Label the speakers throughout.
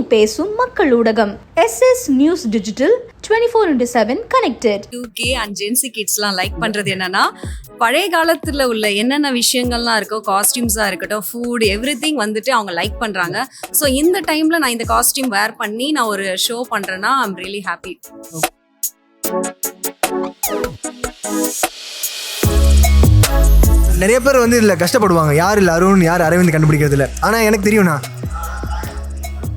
Speaker 1: உண்மை பேசும் மக்கள் ஊடகம். S S news digital twenty four into seven connected
Speaker 2: two K and Gen Z கிட்ஸ்லாம் like பண்ணுறது என்னன்னா பழைய காலத்தில் உள்ள என்னென்ன விஷயங்கள்லாம் இருக்கோ காஸ்டியூம்ஸாக இருக்கட்டும் ஃபுட் எவ்ரி வந்துட்டு அவங்க லைக் பண்ணுறாங்க ஸோ இந்த டைமில் நான் இந்த காஸ்டியூம் வேர் பண்ணி நான் ஒரு ஷோ பண்ணுறேன்னா ஐம் ரியலி ஹாப்பி
Speaker 3: நிறைய பேர் வந்து இதில் கஷ்டப்படுவாங்க. யார் இல்லை அருண் யார் அரவிந்த் கண்டுபிடிக்கிறதுல? ஆனால் எனக்கு தெரியும்ண்ணா.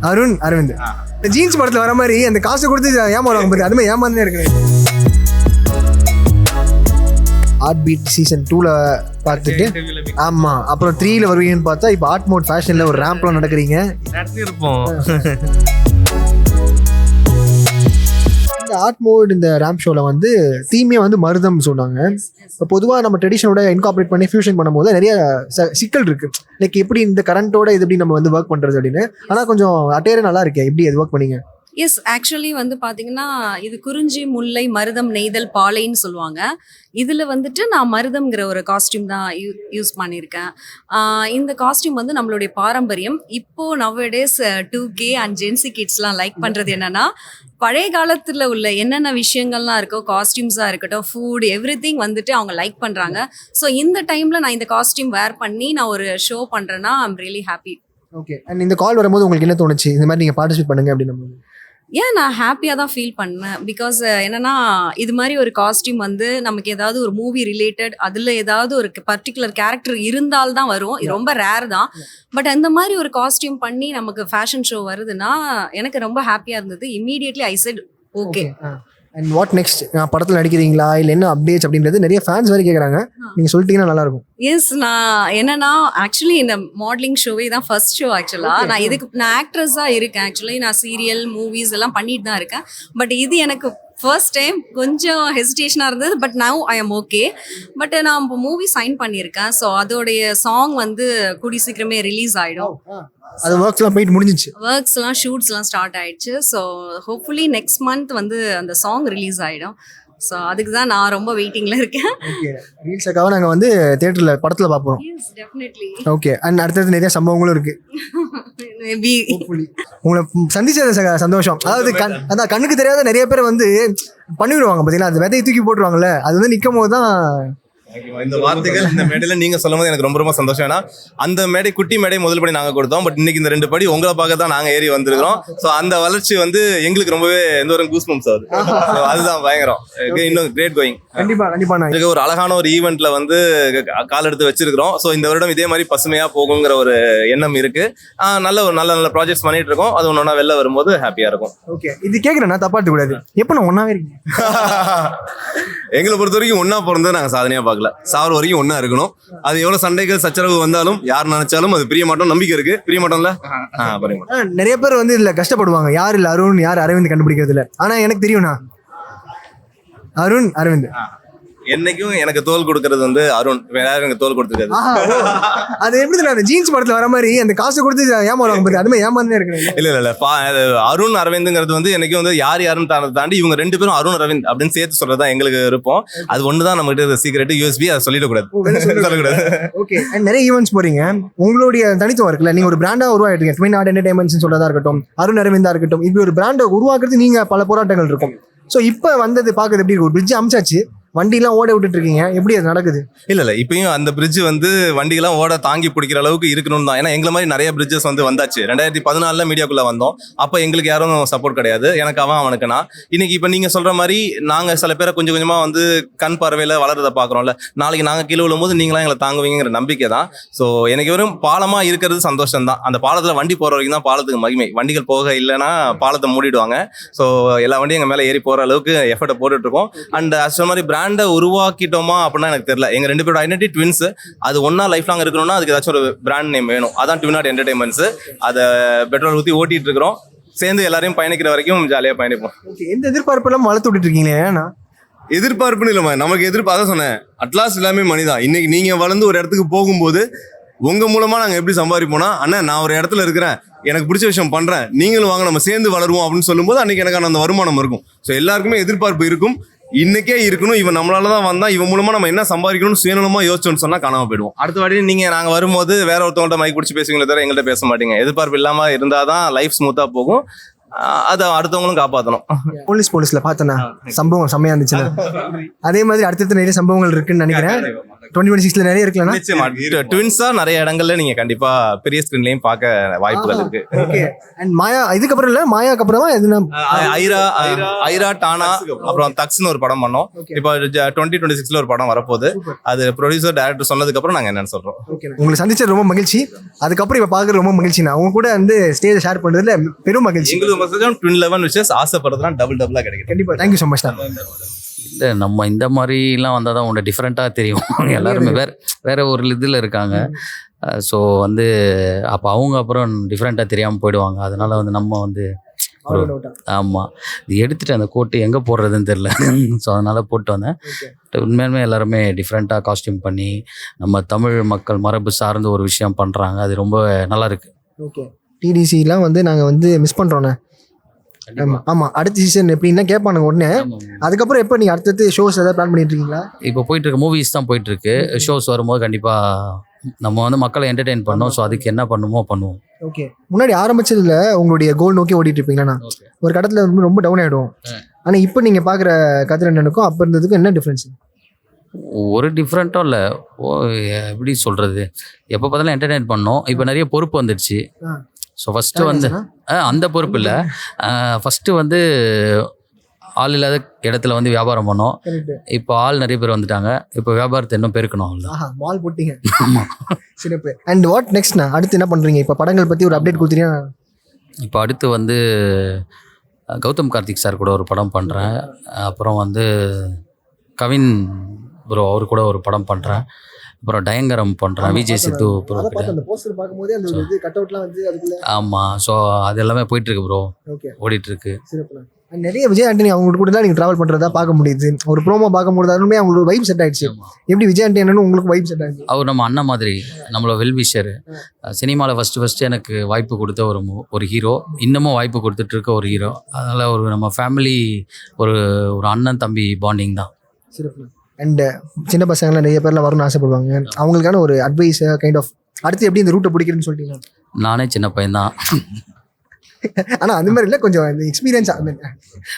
Speaker 3: அருண் அரவிந்த். இந்த ஜீன்ஸ் படத்தில் வர மாதிரி அந்த காசை கொடுத்து ஏமாறுவாங்க பாரு அதுமே ஏமாந்தே இருக்குது ஆர்ட் பீட் சீசன் டூவில் பார்த்துட்டு ஆமாம் அப்புறம் த்ரீல வருவீங்கன்னு பார்த்தா இப்போ ஆர்ட் மோட் ஃபேஷனில் ஒரு ரேம்ப்லாம் நடக்கிறீங்க.
Speaker 4: இருப்போம்
Speaker 3: இந்த ஆர்ட் மோட் இந்த ரேம் ஷோவில் வந்து தீமே வந்து மருதம் சொன்னாங்க. இப்போ பொதுவாக நம்ம ட்ரெடிஷனோட இன்கார்பரேட் பண்ணி ஃபியூஷன் பண்ணும்போது நிறைய ச- சிக்கல் இருக்கு. லைக் எப்படி இந்த கரண்ட்டோட இது எப்படி நம்ம வந்து ஒர்க் பண்ணுறது அப்படின்னு. ஆனால் கொஞ்சம் அட்டையரே நல்லா இருக்கேன் எப்படி அது ஒர்க் பண்ணீங்க?
Speaker 2: எஸ் ஆக்சுவலி வந்து பார்த்தீங்கன்னா இது குறிஞ்சி முல்லை மருதம் நெய்தல் பாலைன்னு சொல்லுவாங்க. இதில் வந்துட்டு நான் மருதம்ங்கிற ஒரு காஸ்டியூம் தான் யூ யூஸ் பண்ணியிருக்கேன். இந்த காஸ்டியூம் வந்து நம்மளுடைய பாரம்பரியம். இப்போது nowadays two K and Gen Z கிட்ஸ்லாம் like பண்ணுறது என்னென்னா பழைய காலத்தில் உள்ள என்னென்ன விஷயங்கள்லாம் இருக்கோ காஸ்டியூம்ஸாக இருக்கட்டும் ஃபுட் எவ்ரி வந்துட்டு அவங்க லைக் பண்ணுறாங்க ஸோ இந்த டைமில் நான் இந்த காஸ்டியூம் வேர் பண்ணி நான் ஒரு ஷோ பண்ணுறேன்னா I'm really happy
Speaker 3: okay and இந்த கால் வரும்போது உங்களுக்கு என்ன தோணுச்சு? இந்த மாதிரி நீங்கள் பார்ட்டிசிபேட் பண்ணுங்க அப்படின்னு
Speaker 2: ஏன் நான் ஹாப்பியாக தான் ஃபீல் பண்ணேன். பிகாஸ் என்னன்னா இது மாதிரி ஒரு காஸ்டியூம் வந்து நமக்கு ஏதாவது ஒரு மூவி ரிலேட்டட் அதில் ஏதாவது ஒரு பர்டிகுலர் கேரக்டர் இருந்தால் தான் வரும். ரொம்ப ரேர் தான். பட் அந்த மாதிரி ஒரு காஸ்டியூம் பண்ணி நமக்கு ஃபேஷன் ஷோ வருதுன்னா எனக்கு ரொம்ப ஹாப்பியாக இருந்தது. Immediately I said okay
Speaker 3: and what next நான் படத்தில் நடிக்கிறீங்களா? இல்லை என்ன அப்டேட்ஸ் அப்படின்றது நிறைய ஃபேன்ஸ் வரை கேட்குறாங்க நீங்கள் சொல்லிட்டீங்கன்னா நல்லா இருக்கும்
Speaker 2: எஸ் நான் என்னன்னா ஆக்சுவலி இந்த மாடலிங் ஷோவே தான் ஃபர்ஸ்ட் ஷோ ஆக்சுவலாக நான் இதுக்கு நான் ஆக்ட்ரஸாக இருக்கேன். ஆக்சுவலி நான் சீரியல் மூவிஸ் எல்லாம் பண்ணிட்டு தான் இருக்கேன். பட் இது எனக்கு ஃபர்ஸ்ட் டைம் கொஞ்சம் ஹெசிடேஷனாக இருந்தது. But now I am okay but நான் இப்போ மூவி சைன் பண்ணியிருக்கேன். ஸோ அதோடைய சாங் வந்து கூடி சீக்கிரமே ரிலீஸ் ஆகிடும்
Speaker 3: அது ஒர்க்ஸ்லாம் போயிட்டு முடிஞ்சிச்சு.
Speaker 2: ஒர்க்ஸ்லாம் ஷூட்ஸ்லாம் ஸ்டார்ட் ஆயிடுச்சு. ஸோ ஹோப்ஃபுல்லி நெக்ஸ்ட் மந்த் வந்து அந்த சாங் ரிலீஸ் ஆகிடும் ஸோ அதுக்கு தான் நான் ரொம்ப வெயிட்டிங்கில் இருக்கேன்.
Speaker 3: ஓகே ரீல்ஸுக்காக நாங்கள் வந்து தேட்டரில் படத்தில் பார்ப்போம்.
Speaker 2: டெஃபினெட்லி
Speaker 3: ஓகே அண்ட் அடுத்தது நிறைய சம்பவங்களும் இருக்கு.
Speaker 2: மேபி
Speaker 3: உங்களை சந்திச்சது ச- சந்தோஷம். அதாவது கண் அதான் கண்ணுக்கு தெரியாத நிறைய பேர் வந்து பண்ணிவிடுவாங்க பார்த்தீங்களா அந்த விதையை தூக்கி போட்டுருவாங்கல்ல அது வந்து நிற்கும் போது தான்
Speaker 4: இந்த வார்த்தைகள் இந்த மேடையில நீங்க சொல்லும் போது எனக்கு ரொம்ப ரொம்ப சந்தோஷம். ஏன்னா அந்த மேடை குட்டி மேடை முதல் படி நாங்க கொடுத்தோம். பட் இன்னைக்கு இந்த ரெண்டு படி உங்களை பார்க்க தான் நாங்க ஏறி வந்திருக்கிறோம். சோ அந்த வளர்ச்சி வந்து எங்களுக்கு ரொம்பவே எந்த ஒரு கூஸ் பம்ப்ஸ் ஆகுது அதுதான் பயங்கரம். இன்னும் கிரேட் கோயிங்
Speaker 3: கண்டிப்பா கண்டிப்பா
Speaker 4: இதுக்கு ஒரு அழகான ஒரு ஈவெண்ட்ல வந்து கால் எடுத்து வச்சிருக்கிறோம். ஸோ இந்த வருடம் இதே மாதிரி பசுமையா போகுங்கிற ஒரு எண்ணம் இருக்கு. நல்ல ஒரு நல்ல நல்ல ப்ராஜெக்ட்ஸ் பண்ணிட்டு இருக்கோம். அது ஒன்னொன்னா வெளில வரும்போது ஹாப்பியா இருக்கும்.
Speaker 3: ஓகே இது கேட்குறேன் நான் தப்பா கூடாது. எப்போ நான் ஒன்றாவே இருக்கீங்க
Speaker 4: எங்களை பொறுத்த வரைக்கும் ஒன்னா பிறந்தது நாங்க சாதனையா பார்க்கல. சாவர வரைக்கும் ஒண்ணா இருக்கணும். அது எவ்வளவு சண்டைகள் சச்சரவு வந்தாலும் யார் நினைச்சாலும் அது பிரிய மாட்டோம் நம்பிக்கை இருக்கு. பிரிய மாட்டோம்ல? ஆ, பிரிய மாட்டோம்.
Speaker 3: ஆ, நிறைய பேர் வந்து இதில் கஷ்டப்படுவாங்க. யார் இல்லை அருண் யார் அரவிந்த் கண்டுபிடிக்கிறதுல? ஆனால் எனக்கு தெரியும்ண்ணா. அருண் அரவிந்த்.
Speaker 4: என்னைக்கும் எனக்கு தோல் கொடுக்கறது வந்து அருண். வேற யாரும் எனக்கு தோல் கொடுத்துருக்காது.
Speaker 3: அது எப்படி தெரியும் அந்த ஜீன்ஸ் படத்தில் வர மாதிரி அந்த காசை கொடுத்து ஏமாறுவாங்க பாரு அதுமே ஏமாந்தே இருக்கிறேன்
Speaker 4: இல்ல. இல்ல இல்ல அருண் அரவிந்த்ங்கிறது வந்து எனக்கு வந்து யார் யாருன்னு தா- தாண்டி இவங்க ரெண்டு பேரும் அருண் அரவிந்த் அப்படின்னு சேர்த்து சொல்றதா எங்களுக்கு இருப்போம் அது ஒண்ணுதான் நம்ம கிட்ட சீக்கிரட் யூஎஸ்பி அதை சொல்லிடக்கூடாது. சொல்லக்கூடாது.
Speaker 3: ஓகே அண்ட் நிறைய ஈவெண்ட்ஸ் போறீங்க. உங்களுடைய தனித்துவம் இருக்குல்ல நீங்க ஒரு பிராண்டா உருவாயிட்டீங்க ட்வின் ஆர்ட் என்டர்டைன்மெண்ட்ஸ் சொல்றதா இருக்கட்டும் அருண் அரவிந்தா இருக்கட்டும் இப்படி ஒரு பிராண்டை உருவாக்குறது நீங்க பல போராட்டங்கள் இருக்கும். ஸோ இப்போ வந்தது பார்க்கறது எப்படி இருக்கு? ஒரு பிரிட்ஜ் அமிச்சாச்சு. வண்டிலாம் ஓட விட்டுட்டு இருக்கீங்க எப்படி அது நடக்குது?
Speaker 4: இல்ல இல்ல. இப்பயும் அந்த பிரிட்ஜ் வந்து வண்டிகள்லாம் ஓட தாங்கி பிடிக்கிற அளவுக்கு இருக்கணும் தான். ஏன்னா எங்களை மாதிரி நிறைய பிரிட்ஜஸ் வந்து வந்தாச்சு. ரெண்டாயிரத்தி பதினாலுல மீடியாக்குள்ள வந்தோம். அப்ப எங்களுக்கு யாரும் சப்போர்ட் கிடையாது. எனக்கு அவன் அவனுக்கு நான். இன்னைக்கு இப்ப நீங்க சொல்ற மாதிரி நாங்க சில பேரை கொஞ்சம் கொஞ்சமா வந்து கண் பார்வையில வளர்றத பாக்குறோம்ல நாளைக்கு நாங்க கீழே விழும்போது நீங்களாம் எங்களை தாங்குவீங்கிற நம்பிக்கை தான். ஸோ எனக்கு வெறும் பாலமா இருக்கிறது சந்தோஷம் தான். அந்த பாலத்துல வண்டி போற வரைக்கும் தான் பாலத்துக்கு மகிமை. வண்டிகள் போக இல்லைன்னா பாலத்தை மூடிடுவாங்க. ஸோ எல்லா வண்டியும் எங்க மேல ஏறி போற அளவுக்கு எஃபர்ட்டை போட்டுட்டு இருக்கோம். அண்ட் சொன்ன மாதிரி பிராண்ட் உருவாக்கிட்டோமா அப்படின்னா எனக்கு தெரியல. எங்க ரெண்டு பேரோட ஐடென்டி ட்வின்ஸ் அது ஒன்னா லைஃப் லாங் இருக்கணும்னா அதுக்கு ஏதாச்சும் ஒரு பிராண்ட் நேம் வேணும். அதான் ட்வினாட் என்டர்டைன்மெண்ட்ஸ் அதை பெட்ரோல் ஊற்றி ஓட்டிட்டு இருக்கிறோம். சேர்ந்து எல்லாரையும் பயணிக்கிற வரைக்கும் ஜாலியாக பயணிப்போம்.
Speaker 3: எந்த எதிர்பார்ப்பு எல்லாம் வளர்த்து விட்டுட்டு இருக்கீங்களே ஏன்னா?
Speaker 4: எதிர்பார்ப்புன்னு இல்லைம்மா நமக்கு எதிர்ப்பு அதான் சொன்னேன். அட்லாஸ் எல்லாமே மனிதான் இன்னைக்கு நீங்க வளர்ந்து ஒரு இடத்துக்கு போகும்போது உங்க மூலமா நாங்க எப்படி சம்பாதிப்போம்னா அண்ணன் நான் ஒரு இடத்துல இருக்கிறேன். எனக்கு பிடிச்ச விஷயம் பண்றேன். நீங்களும் வாங்க நம்ம சேர்ந்து வளருவோம் அப்படின்னு சொல்லும்போது அன்னைக்கு எனக்கான அந்த வருமானம் இருக்கும். ஸோ எல்லாருக்குமே எதிர்பார்ப்பு இருக்கும். இன்னைக்கே இருக்கணும் இவன் நம்மளால தான் வந்தா இவன் மூலமா நம்ம என்ன சம்பாதிக்கணும்னு சுயநலமா யோசிச்சோம்னு சொன்னா காணாம போயிடுவோம். அடுத்த வாட்டி நீங்க நாங்க வரும்போது வேற ஒருத்தவங்கள்ட்ட மைக் பிடிச்சி பேசுவீங்களே தவிர எங்கள்கிட்ட பேச மாட்டீங்க. எதிர்பார்ப்பு இல்லாம இருந்தாதான் லைஃப் ஸ்மூத்தா போகும். அதை அடுத்தவங்களும் காப்பாற்றணும்
Speaker 3: போலீஸ் போலீஸ்ல பார்த்தேண்ணா சம்பவம் செம்மையா இருந்துச்சு அதே மாதிரி அடுத்தடுத்து நிறைய சம்பவங்கள் இருக்குன்னு நினைக்கிறேன். டுவெண்ட்டி டுவெண்ட்டி சிக்ஸ்ல நிறைய இருக்குல்லண்ணா?
Speaker 4: நிச்சயமா. ட்வின்ஸா நிறைய இடங்கள்ல நீங்க கண்டிப்பா பெரிய ஸ்கிரீன்லயும் பார்க்க வாய்ப்புகள் இருக்கு.
Speaker 3: ஓகே அண்ட் மாயா இதுக்கப்புறம் இல்ல? மாயாக்கு அப்புறமா எதுனா
Speaker 4: ஆஹ் ஐரா ஐரா டானா அப்புறம். தக்ஸ்னு ஒரு படம் பண்ணோம். இப்போ டுவெண்ட்டி டுவெண்ட்டி சிக்ஸ்ல ஒரு படம் வரப்போகுது. அது ப்ரொடியூசர் டேரக்டர் சொன்னதுக்கு அப்புறம் நாங்க என்னன்னு சொல்றோம்.
Speaker 3: ஓகே உங்களை சந்திச்சது ரொம்ப மகிழ்ச்சி. அதுக்கப்புறம் இப்ப பாக்குறது ரொம்ப மகிழ்ச்சிண்ணா. அவங்க கூட வந்து ஸ்டேஜ் ஷேர் பண்றதுல பெரும் மகிழ்ச்சி.
Speaker 4: எங்களுக்கு ட்வின் லெவன் விஷஸ் ஆசைப்படுறதுனா டபுள் டபுளா கிடைக்கும்
Speaker 3: கண்டிப்பா. தேங்க்யூ ஸோ மச்
Speaker 5: இல்லை நம்ம இந்த மாதிரிலாம் வந்தால் தான் உன்னை டிஃப்ரெண்ட்டாக தெரியும். எல்லாருமே வேற வேற ஒரு இதில் இருக்காங்க. ஸோ வந்து அப்போ அவங்க அப்புறம் டிஃப்ரெண்ட்டாக தெரியாமல் போயிடுவாங்க. அதனால வந்து நம்ம வந்து ஆமாம் இது எடுத்துட்டு அந்த கோட்டு எங்கே போடுறதுன்னு தெரில ஸோ அதனால போட்டு வந்தேன். உண்மையாலுமே எல்லாருமே டிஃப்ரெண்ட்டாக காஸ்டியூம் பண்ணி நம்ம தமிழ் மக்கள் மரபு சார்ந்த ஒரு விஷயம் பண்ணுறாங்க அது ரொம்ப நல்லா இருக்கு.
Speaker 3: ஓகே டிடிசிலாம் வந்து நாங்க வந்து மிஸ் பண்றோண்ணே ஆமா அடுத்த சீசன் எப்படின்னா கேட்பானுங்க உடனே. அதுக்கப்புறம் எப்போ நீங்க அடுத்தது ஷோஸ் ஏதாவது பிளான் பண்ணிட்டு இருக்கீங்களா
Speaker 5: இப்போ போயிட்டு இருக்க மூவிஸ் தான் போயிட்டு இருக்கு ஷோஸ் வரும்போது கண்டிப்பாக நம்ம வந்து மக்களை என்டர்டெயின் பண்ணோம். ஸோ அதுக்கு என்ன பண்ணுமோ பண்ணுவோம்.
Speaker 3: ஓகே முன்னாடி ஆரம்பிச்சதுல உங்களுடைய கோல் நோக்கி ஓடிட்டு இருப்பீங்களா ஒரு கடத்துல ரொம்ப ரொம்ப டவுன் ஆயிடும் ஆனா இப்போ நீங்க பாக்குற கதிரண்ணனுக்கும் அப்ப இருந்ததுக்கும் என்ன டிஃபரன்ஸ்
Speaker 5: ஒரு டிஃப்ரெண்ட்டும் இல்லை. ஓ எப்படி சொல்கிறது எப்போ பார்த்தாலும் என்டர்டெயின் பண்ணோம். இப்போ நிறைய பொறுப்பு வந்துடுச்சு. ஸோ ஃபஸ்ட்டு வந்து அந்த பொறுப்பு இல்லை. ஃபஸ்ட்டு வந்து ஆள் இல்லாத இடத்துல வந்து வியாபாரம் பண்ணோம். இப்போ ஆள் நிறைய பேர் வந்துட்டாங்க. இப்போ வியாபாரத்தை இன்னும் பெருக்கணும்
Speaker 3: மால் போட்டீங்க. சிறப்பு. அண்ட் வாட் நெக்ஸ்ட்ண்ணா அடுத்து என்ன பண்றீங்க? இப்போ படங்கள் பத்தி ஒரு அப்டேட் கொடுத்தீங்கன்னா
Speaker 5: இப்போ அடுத்து வந்து கௌதம் கார்த்திக் சார் கூட ஒரு படம் பண்ணுறேன் அப்புறம் வந்து கவின் ப்ரோ அவர் கூட ஒரு படம் பண்ணுறேன் அப்புறம் டயங்கரம் பண்ணுறேன் விஜய் சித்து ஆமாம் ஸோ அது எல்லாமே போயிட்டுருக்கு ப்ரோ ஓடிட்டுருக்கு.
Speaker 3: நிறைய விஜய் ஆண்டனி அவங்க கூட தான் நீங்க டிராவல் பண்றதா பார்க்க முடியுது. ஒரு ப்ரோமோ பார்க்கும்போது அதுவுமே அவங்களோட வைப் செட் ஆயிடுச்சு. எப்படி விஜய் ஆண்டனி உங்களுக்கு வைப் செட் ஆயிடுச்சு?
Speaker 5: அவர் நம்ம அண்ணன் மாதிரி நம்மளோட வெல்விஷர் சினிமாவில் ஃபஸ்ட்டு ஃபஸ்ட்டு எனக்கு வாய்ப்பு கொடுத்த ஒரு ஒரு ஹீரோ இன்னமும் வாய்ப்பு கொடுத்துட்டு இருக்க ஒரு ஹீரோ அதனால் ஒரு நம்ம ஃபேமிலி ஒரு ஒரு அண்ணன் தம்பி பாண்டிங் தான்.
Speaker 3: சிறப்பு அண்ட் சின்ன பசங்களாம் நிறைய பேர்லாம் வரணும்னு ஆசைப்படுவாங்க. அவங்களுக்கான ஒரு அட்வைஸ் கைண்ட் ஆஃப் அடுத்து எப்படி இந்த ரூட்டை பிடிக்கிறேன்னு சொல்லிட்டீங்க
Speaker 5: நானே சின்ன பையன்தான்.
Speaker 3: ஆனா அந்த மாதிரி இல்லை கொஞ்சம் இந்த எக்ஸ்பீரியன்ஸ்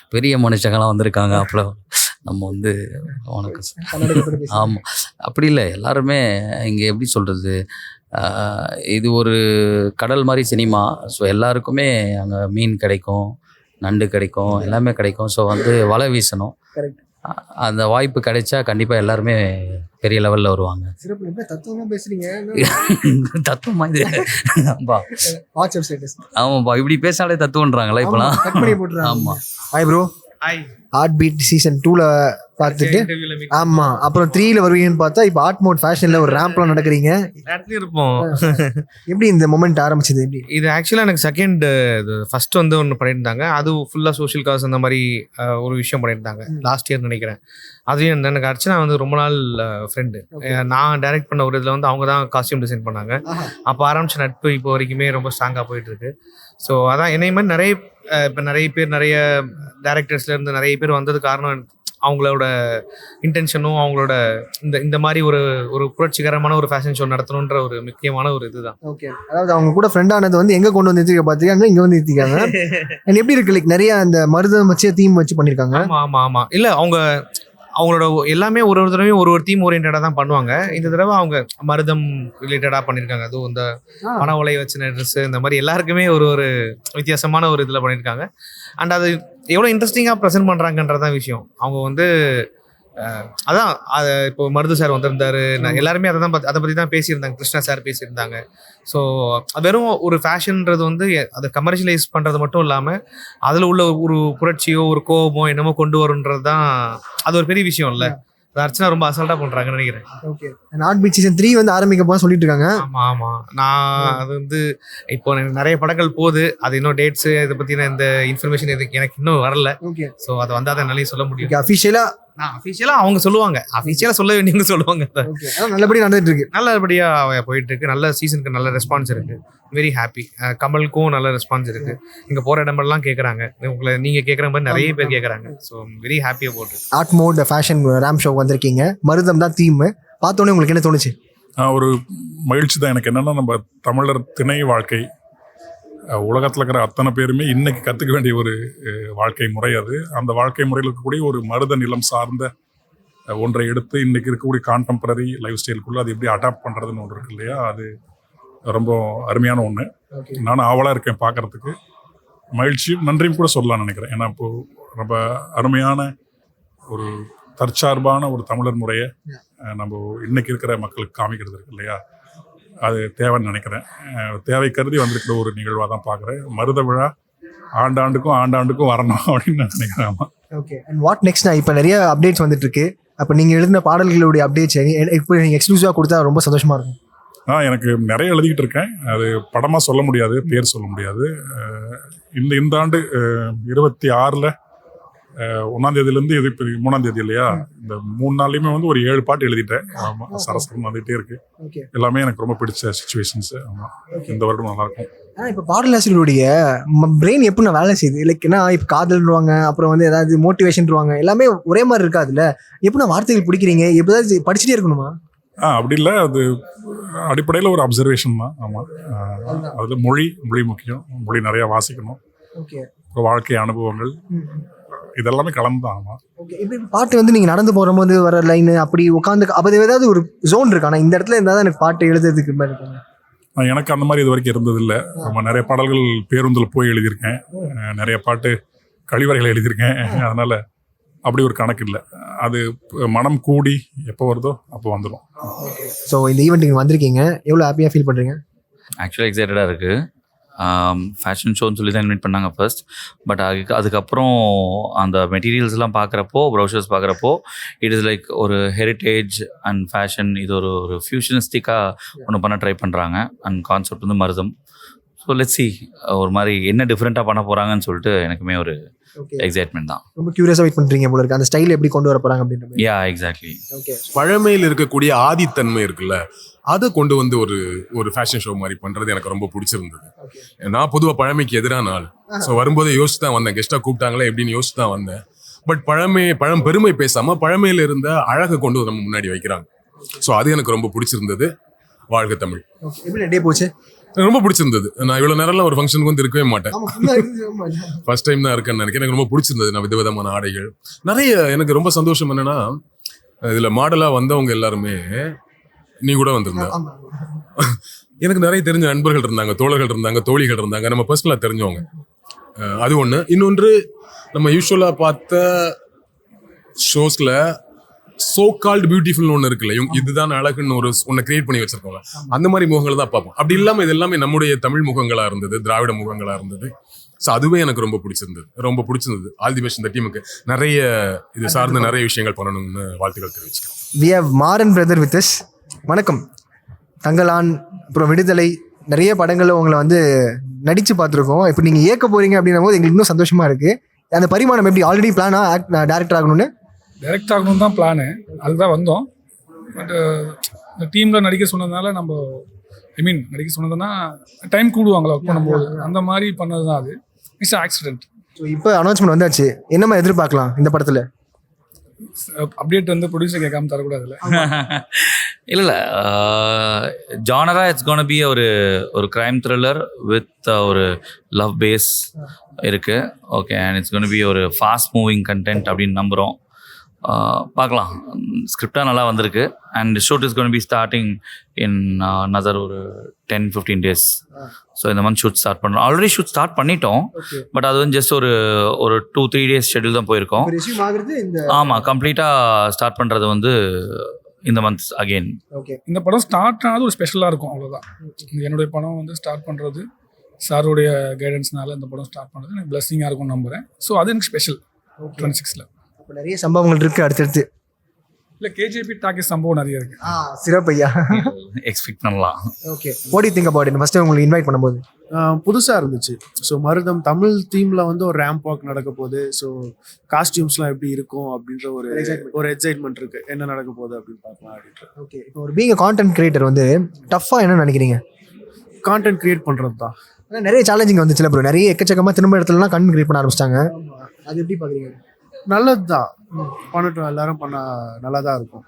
Speaker 5: பெரிய மனுஷங்களாம் வந்திருக்காங்க அப்புறம் நம்ம வந்து உனக்கு ஆமாம் அப்படி இல்லை எல்லாருமே இங்கே எப்படி சொல்கிறது இது ஒரு கடல் மாதிரி சினிமா. ஸோ எல்லாருக்குமே அங்கே மீன் கிடைக்கும் நண்டு கிடைக்கும் எல்லாமே கிடைக்கும். ஸோ வந்து வலை வீசணும். அந்த வாய்ப்பு கிடைச்சா கண்டிப்பாக எல்லாருமே பெரிய லெவலில் வருவாங்க.
Speaker 3: சிறப்பு. பேசுறீங்க?
Speaker 5: தத்துவமா இது? ஆமாப்பா
Speaker 3: வாட்ஸ்அப் ஸ்டேட்டஸ்
Speaker 5: ஆமாப்பா. இப்படி பேசினாலே தத்துவன்றாங்களா இப்போலாம்
Speaker 3: கட் பண்ணி போட்டுறாங்க.
Speaker 5: ஆமா.
Speaker 3: Hi bro Heart Beat season டூல பார்த்துட்டு ஆமா அப்புறம் த்ரீல வருவீங்கன்னு பார்த்தா இப்போ ஆர்ட் மோட் ஃபேஷன்ல ஒரு ரேம்ப்லாம் நடக்கிறீங்க.
Speaker 6: இருப்போம்.
Speaker 3: எப்படி இந்த மொமெண்ட் ஆரம்பிச்சது எப்படி?
Speaker 6: இது ஆக்சுவலாக எனக்கு செகண்ட் ஃபர்ஸ்ட் வந்து ஒன்று பண்ணியிருந்தாங்க. அது ஃபுல்லாக சோஷியல் காஸ் அந்த மாதிரி ஒரு விஷயம் பண்ணியிருந்தாங்க. லாஸ்ட் இயர் நினைக்கிறேன். அதையும் இந்த- எனக்கு அர்ச்சனா வந்து ரொம்ப நாள் ஃப்ரெண்டு நான் டைரக்ட் பண்ண ஒரு இதில் வந்து அவங்க தான் காஸ்டியூம் டிசைன் பண்ணாங்க. அப்போ ஆரம்பிச்ச நட்பு இப்போ வரைக்குமே ரொம்ப ஸ்ட்ராங்காக போயிட்டு இருக்கு. ஸோ அதான் என்னை மாதிரி நிறைய இப்போ நிறைய பேர் நிறைய டேரக்டர்ஸ்ல இருந்து நிறைய பேர் வந்தது காரணம் அவங்களோட இன்டென்ஷனும் அவங்களோட இந்த இந்த மாதிரி ஒரு ஒரு புரட்சிகரமான ஒரு ஃபேஷன் ஷோ நடத்தணுன்ற ஒரு முக்கியமான ஒரு இதுதான்.
Speaker 3: ஓகே அதாவது அவங்க கூட ஃப்ரெண்ட் ஆனது வந்து எங்க கொண்டு வந்து நிறுத்திக்க பாத்துருக்காங்க இங்க வந்து நிறுத்திக்காங்க And எப்படி இருக்கு? லைக் நிறைய அந்த மருதம் வச்சு தீம் வச்சு பண்ணிருக்காங்க.
Speaker 6: ஆமா ஆமா ஆமா. இல்ல அவங்க அவங்களோட எல்லாமே ஒரு ஒரு தடவையும் ஒரு ஒரு தீம் ஓரியன்டா தான் பண்ணுவாங்க. இந்த தடவை அவங்க மருதம் ரிலேட்டடா பண்ணிருக்காங்க. அதுவும் இந்த பண உலை வச்சு ட்ரெஸ் இந்த மாதிரி எல்லாருக்குமே ஒரு ஒரு வித்தியாசமான ஒரு இதுல பண்ணிருக்காங்க. அண்ட் அது எவ்வளவு இன்ட்ரெஸ்டிங்கா ப்ரெசென்ட் பண்றாங்கன்றதான் விஷயம். அவங்க வந்து அதான் அது இப்போ மருது சார் வந்திருந்தாரு. நான் எல்லாருமே அதை தான் அதை பத்தி தான் பேசியிருந்தாங்க. கிருஷ்ணா சார் பேசியிருந்தாங்க. ஸோ வெறும் ஒரு ஃபேஷன்ன்றது வந்து அதை கமர்ஷியலைஸ் பண்றது மட்டும் இல்லாம அதுல உள்ள ஒரு புரட்சியோ ஒரு கோபமோ என்னமோ கொண்டு வரும்ன்றது தான் அது ஒரு பெரிய விஷயம் இல்ல அர்ச்சனா ரொம்ப அசால்ட்டா பண்றாங்கன்னு நினைக்கிறேன்.
Speaker 3: Okay Heart Beat season three வந்து ஆரம்பிக்க போது சொல்லிட்டு இருக்காங்க.
Speaker 6: ஆமா ஆமா. நான் அது வந்து இப்போ எனக்கு நிறைய படங்கள் போகுது. அது இன்னும் டேட்ஸ் இதை பத்தின இந்த இன்ஃபர்மேஷன் எனக்கு இன்னும் வரல.
Speaker 3: ஓகே
Speaker 6: ஸோ அது வந்தால் தான் என்னாலையும் சொல்ல முடியும்.
Speaker 3: ஓகே அஃபிஷியலா
Speaker 6: நான் அஃபிஷியலாக அவங்க சொல்லுவாங்க. அஃபிஷியலாக சொல்ல வேண்டியவங்க சொல்லுவாங்க.
Speaker 3: ஓகே அதான் நல்லபடி நடந்துட்டு இருக்கு.
Speaker 6: நல்லபடியாக போயிட்டு இருக்கு. நல்ல சீசனுக்கு நல்ல ரெஸ்பான்ஸ் இருக்கு. வெரி ஹாப்பி கமலுக்கும் நல்ல ரெஸ்பான்ஸ் இருக்கு. இங்க போற இடமெல்லாம் கேட்குறாங்க உங்களை நீங்க கேட்குற மாதிரி நிறைய பேர் கேட்குறாங்க ஸோ வெரி ஹாப்பியாக போட்டு
Speaker 3: art mode fashion ramp show வந்திருக்கீங்க. மருதம் தான் தீம் பார்த்தோன்னே உங்களுக்கு என்ன தோணுச்சு?
Speaker 7: ஒரு மகிழ்ச்சி தான். எனக்கு என்னன்னா நம்ம தமிழர் திணை வாழ்க்கை உலகத்துல இருக்கிற அத்தனை பேருமே இன்னைக்கு கத்துக்க வேண்டிய ஒரு வாழ்க்கை முறை அது. அந்த வாழ்க்கை முறையில் இருக்கக்கூடிய ஒரு மருத நிலம் சார்ந்த ஒன்றை எடுத்து இன்னைக்கு இருக்கக்கூடிய கான்டெம்பரரி லைஃப் ஸ்டைலுக்குள்ள அது எப்படி அடாப்ட் பண்றதுன்னு ஒன்று இருக்கு இல்லையா? அது ரொம்ப அருமையான ஒன்று நானும் ஆவலாக இருக்கேன் பார்க்கறதுக்கு மகிழ்ச்சியும் நன்றியும் கூட சொல்லலாம்னு நினைக்கிறேன். ஏன்னா இப்போ ரொம்ப அருமையான ஒரு தற்சார்பான ஒரு தமிழர் முறையை நம்ம இன்னைக்கு இருக்கிற மக்களுக்கு காமிக்கிறது இருக்கு இல்லையா? அது தேவைன்னு நினைக்கிறேன். தேவை கருதி வந்திருக்கிற ஒரு நிகழ்வாக தான் பார்க்குறேன். மருத விழா ஆண்டாண்டுக்கும் ஆண்டாண்டுக்கும் வரணும் அப்படின்னு நான் நினைக்கிறேன்.
Speaker 3: ஓகே அண்ட் வாட் நெக்ஸ்ட் நான் இப்போ நிறைய அப்டேட்ஸ் வந்துட்டு இருக்கு அப்போ நீங்கள் எழுதின பாடல்களுடைய அப்டேட்ஸ் இப்போ நீங்கள் எக்ஸ்க்ளூசிவாக கொடுத்தா ரொம்ப சந்தோஷமா இருக்கும்.
Speaker 7: ஆ எனக்கு நிறைய எழுதிக்கிட்டு இருக்கேன். அது படமாக சொல்ல முடியாது பேர் சொல்ல முடியாது. இந்த இந்த ஆண்டு இருபத்தி ஆறில் ஒன்றாம் தேதியிலேருந்து இது இப்போ மூணாம் தேதி இல்லையா? இந்த மூணு நாள்லையுமே வந்து ஒரு ஏழு பாட்டு எழுதிட்டேன். ஆமாம் சரசரம் வந்துகிட்டே இருக்கு. எல்லாமே எனக்கு ரொம்ப பிடிச்ச சுச்சுவேஷன்ஸ் ஆமாம் இந்த வருடம் நல்லாயிருக்கும்.
Speaker 3: ஆனால் இப்போ பாடலாசிரியருடைய பிரெயின் எப்படி நான் வேலை செய்யுது? லைக் ஏன்னா இப்போ காதல்வாங்க அப்புறம் வந்து ஏதாவது மோட்டிவேஷன்வாங்க எல்லாமே ஒரே மாதிரி இருக்காதுல்ல? எப்படி நான் வார்த்தைகள் பிடிக்கிறீங்க? எப்போதாவது படிச்சுட்டே இருக்கணுமா?
Speaker 7: ஆ அப்படி இல்லை. அது அடிப்படையில் ஒரு அப்சர்வேஷன் தான். ஆமாம் அதில் மொழி மொழி முக்கியம். மொழி நிறையா வாசிக்கணும். வாழ்க்கை அனுபவங்கள். இதெல்லாமே கலந்து தான் ஆமாம்
Speaker 3: ஓகே இப்போ இப்போ பாட்டு வந்து நீங்கள் நடந்து போகும்போது வர லைன் அப்படி உட்காந்து அப்போ ஏதாவது ஒரு ஜோன் இருக்கு? ஆனால் இந்த இடத்துல இருந்தால் தான் எனக்கு பாட்டு எழுதுறதுக்கு மாதிரி இருக்கும்.
Speaker 7: எனக்கு அந்த மாதிரி இது வரைக்கும் இருந்ததில்லை. நம்ம நிறைய பாடல்கள் பேருந்தில் போய் எழுதியிருக்கேன். நிறைய பாட்டு கழிவறைகள் எழுதியிருக்கேன். அதனால் அப்படி ஒரு கணக்கு இல்லை. அது மனம் கூடி எப்போ வருதோ அப்போ வந்துடும்
Speaker 3: ஸோ இந்த ஈவெண்ட் நீங்கள் வந்திருக்கீங்க. எவ்வளோ ஹாப்பியாக ஃபீல் பண்ணுறீங்க
Speaker 8: ஆக்சுவலாக எக்ஸைட்டடாக இருக்குது ஃபேஷன் ஷோன்னு சொல்லி தான் இன்வைட் பண்ணாங்க ஃபர்ஸ்ட் பட் அதுக்கு அதுக்கப்புறம் அந்த மெட்டீரியல்ஸ்லாம் பார்க்குறப்போ ப்ரௌசர்ஸ் பார்க்குறப்போ இட் இஸ் லைக் ஒரு ஹெரிட்டேஜ் அண்ட் ஃபேஷன் இது ஒரு ஒரு ஃபியூஷனிஸ்டிக்காக ஒன்று பண்ண ட்ரை பண்ணுறாங்க அண்ட் கான்செப்ட் வந்து மருதம். ஸோ லெட்ஸ் சி ஒரு மாதிரி என்ன டிஃப்ரெண்ட்டாக பண்ண போகிறாங்கன்னு சொல்லிட்டு எனக்குமே ஒரு எக்ஸைட்மெண்ட் தான்.
Speaker 3: ரொம்ப க்யூரியஸாக வெயிட் பண்ணுறீங்க போல இருக்கு. அந்த ஸ்டைல் எப்படி கொண்டு வர போகிறாங்க அப்படின்ற
Speaker 8: யா எக்ஸாக்ட்லி
Speaker 3: ஓகே
Speaker 9: பழமையில் இருக்கக்கூடிய ஆதித்தன்மை இருக்குல்ல. அதை கொண்டு வந்து ஒரு ஒரு ஃபேஷன் ஷோ மாதிரி பண்றது எனக்கு ரொம்ப பிடிச்சிருந்தது. நான் பொதுவாக பழமைக்கு எதிரான ஆள். ஸோ வரும்போதே யோசிச்சு தான் வந்தேன். கெஸ்ட்டாக கூப்பிட்டாங்களே எப்படின்னு யோசிச்சு தான் வந்தேன். பட் பழமை பழம் பெருமை பேசாம பழமையில இருந்த அழகை கொண்டு நம்ம முன்னாடி வைக்கிறாங்க. ஸோ அது எனக்கு ரொம்ப பிடிச்சிருந்தது. வாழ்க தமிழ்.
Speaker 3: எப்படி போச்சு?
Speaker 9: ரொம்ப பிடிச்சிருந்தது. நான் இவ்வளோ நேரம்லாம் ஒரு ஃபங்க்ஷனுக்கு வந்து இருக்கவே மாட்டேன். ஃபர்ஸ்ட் டைம் தான் இருக்கேன்னு நினைக்கிறேன். எனக்கு ரொம்ப பிடிச்சிருந்தது. நான் விதவிதமான ஆடைகள். நிறைய எனக்கு ரொம்ப சந்தோஷம் என்னன்னா இதுல மாடலா வந்தவங்க எல்லாருமே நீ கூட வந்திருந்த. எனக்கு நிறைய தெரிஞ்ச நண்பர்கள் இருந்தாங்க தோழர்கள் இருந்தாங்க தோழிகள் இருந்தாங்க. நம்ம பர்சனலா தெரிஞ்சவங்க. அது ஒண்ணு. இன்னொன்று நம்ம யூஸ்வலா பார்த்த ஷோஸ்ல சோ கால்டு பியூட்டிஃபுல்னு ஒன்று இருக்குல்ல இவங்க இதுதான் அழகுன்னு ஒரு ஒன்றை கிரியேட் பண்ணி வச்சிருக்கோங்க அந்த மாதிரி முகங்களை தான் பார்ப்போம். அப்படி இல்லாம இது எல்லாமே நம்முடைய தமிழ் முகங்களா இருந்தது திராவிட முகங்களா இருந்தது. ஸோ அதுவே எனக்கு ரொம்ப பிடிச்சிருந்தது. ரொம்ப பிடிச்சிருந்தது. ஆல் தி பெஸ்ட் இந்த டீமுக்கு நிறைய இது சார்ந்த நிறைய விஷயங்கள் பண்ணணும்னு வாழ்த்துக்கள் தெரிவிச்சுக்கிறேன்.
Speaker 3: We have Maran brother with வணக்கம். தங்கலான் அப்புறம் விடுதலை. நிறைய படங்களில் உங்களை வந்து நடிச்சு பார்த்துருக்கோம். இப்போ நீங்கள் இயக்க போறீங்க அப்படின்னும் போது எங்களுக்கு இன்னும் சந்தோஷமா இருக்கு. அந்த பரிமாணம் எப்படி? ஆல்ரெடி பிளானா ஆக்ட் டேரக்டர் ஆகணும்னு?
Speaker 10: டைரக்ட் ஆகணும் தான் பிளானு அதுக்கு தான் வந்தோம். பட் இந்த டீமில் நடிக்க சொன்னதுனால நம்ம ஐ மீன் நடிக்க சொன்னதுன்னா டைம் கூடுவாங்களா ஒர்க் பண்ணும்போது? அந்த மாதிரி பண்ணது தான் அது இட்ஸ் ஆக்சிடென்ட்
Speaker 3: ஸோ இப்போ அனௌன்ஸ்மெண்ட் வந்தாச்சு. என்ன மாதிரி எதிர்பார்க்கலாம் இந்த படத்தில்?
Speaker 10: அப்டேட் வந்து ப்ரொடியூசர் கேட்காம தரக்கூடாதுல்ல?
Speaker 8: இல்லை இல்லை. ஜானரா இட்ஸ் கோன பி ஒரு ஒரு க்ரைம் த்ரில்லர் வித் ஒரு லவ் பேஸ் இருக்கு. Okay and it's gonna be ஒரு ஃபாஸ்ட் மூவிங் கண்டென்ட் அப்படின்னு நம்புகிறோம் பார்க்கலாம். ஸ்கிரிப்டாக நல்லா வந்திருக்கு. And shoot is gonna be starting in another ஒரு டென் ஃபிஃப்டீன் டேஸ் ஸோ இந்த மந்த் ஷூட் ஸ்டார்ட் பண்ணுறோம் ஆல்ரெடி ஷூட் ஸ்டார்ட் பண்ணிட்டோம். பட் அது வந்து ஜஸ்ட் ஒரு ஒரு டூ த்ரீ டேஸ் ஷெட்யூல் தான் போயிருக்கோம்.
Speaker 3: ரெசியூம் ஆகுறது இந்த
Speaker 8: ஆமாம் கம்ப்ளீட்டாக ஸ்டார்ட் பண்ணுறது வந்து இந்த மந்த் அகெயின்
Speaker 3: ஓகே
Speaker 10: இந்த படம் ஸ்டார்ட் ஆனது ஒரு ஸ்பெஷலாக இருக்கும் அவ்வளோதான் என்னுடைய படம் வந்து ஸ்டார்ட் பண்ணுறது சாருடைய கைடன்ஸ்னால இந்த படம் ஸ்டார்ட் பண்ணுறது எனக்கு பிளஸ்ஸிங்காக இருக்கும்னு நம்புகிறேன் ஸோ அது எனக்கு ஸ்பெஷல் டுவெண்ட்டி சிக்ஸில்
Speaker 3: அப்போ நிறைய சம்பவங்கள் இருக்கு அடுத்தடுத்து.
Speaker 10: இல்லை கேஜிபி டாக்கி சம்பவம் நிறைய இருக்கு.
Speaker 3: ஆ சிறப்பையா.
Speaker 5: எக்ஸ்பெக்ட் பண்ணலாம்.
Speaker 3: ஓகே ஓடி திங்க் அபவுட் இட் ஃபர்ஸ்ட் உங்களுக்கு இன்வைட் பண்ணும்போது.
Speaker 11: புதுசாக இருந்துச்சு. ஸோ மருதம் தமிழ் தீமில் வந்து ஒரு ரேம்ப் வாக் நடக்க போகுது. ஸோ காஸ்டியூம்ஸ்லாம் எப்படி இருக்கும் அப்படின்ற ஒரு ஒரு எக்ஸைட்மெண்ட் இருக்கு. என்ன நடக்க போகுது அப்படின்னு பார்க்கலாம் அப்படின்ற
Speaker 3: ஓகே இப்போ ஒரு பீங் கான்டென்ட் கிரியேட்டர் வந்து டஃப்பாக என்ன நினைக்கிறீங்க?
Speaker 11: கான்டென்ட் கிரியேட் பண்ணுறது தான்
Speaker 3: ஆனா நிறைய சேலஞ்சிங் வந்துச்சுல ப்ரோ நிறைய எக்கச்சக்கமாக திரும்ப இடத்துலலாம் கண் கிரியேட் பண்ண ஆரம்பிச்சிட்டாங்க. அது எப்படி பார்க்குறீங்க?
Speaker 11: நல்லது தான் பண்ணட்டும் எல்லாரும் பண்ணால் நல்லா தான் இருக்கும்